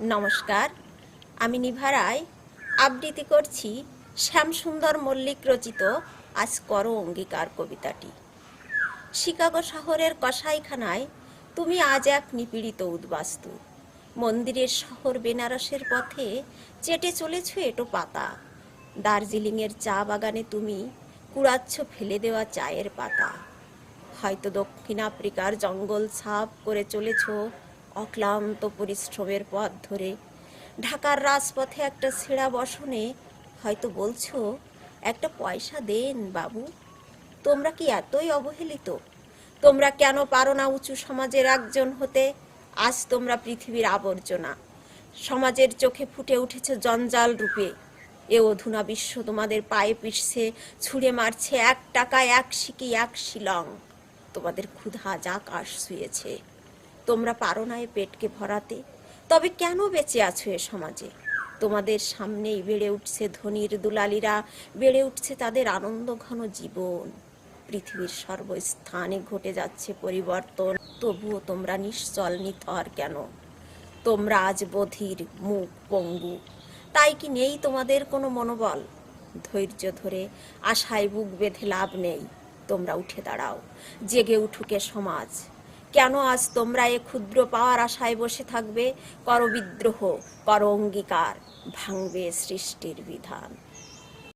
নমস্কার, আমি নিভা রায়। আবৃত্তি করছি শ্যামসুন্দর মল্লিক রচিত আজ কর অঙ্গীকার কবিতাটি। শিকাগো শহরের কসাইখানায় তুমি আজ এক নিপীড়িত উদ্বাস্তু। মন্দিরের শহর বেনারসের পথে চেটে চলেছ এটো পাতা। দার্জিলিংয়ের চা বাগানে তুমি কুড়াচ্ছ ফেলে দেওয়া চায়ের পাতা। হয়তো দক্ষিণ আফ্রিকার জঙ্গল সাফ করে চলেছ অক্লান্ত পরিশ্রমের পথ ধরে ঢাকার রাজপথে একটা ছেঁড়া বসনে হয়তো বলছো, একটা পয়সা দেন বাবু। তোমরা কি এতই অবহেলিত? তোমরা কেন পারো না উঁচু সমাজের একজন হতে? আজ তোমরা পৃথিবীর আবর্জনা। সমাজের চোখে ফুটে উঠেছে জঞ্জাল রূপে। এ অধুনা বিশ্ব তোমাদের পায়ে পিষছে, ছুঁড়ে মারছে এক টাকায় এক সিকি, এক শিলং। তোমাদের ক্ষুধা যা কাশ শুয়েছে। তোমরা পারো না এ পেটকে ভরাতে। তবে কেন বেঁচে আছো এ সমাজে? তোমাদের সামনেই বেড়ে উঠছে ধনির দুলালিরা, বেড়ে উঠছে তাদের আনন্দ ঘন জীবন। পৃথিবীর সর্বস্থানে ঘটে যাচ্ছে পরিবর্তন, তবুও তোমরা নিশ্চল, নিথর কেন? তোমরা আজ বধির, মুখ পঙ্গু, তাই কি নেই তোমাদের কোনো মনোবল? ধৈর্য ধরে আশায় বুক বেঁধে লাভ নেই। তোমরা উঠে দাঁড়াও, জেগে উঠুকে সমাজ। কেন আজ তোমরা এ ক্ষুদ্র পাওয়ার আশায় বসে থাকবে? করবিদ্রোহ কর অঙ্গীকার, ভাঙবে সৃষ্টির বিধান।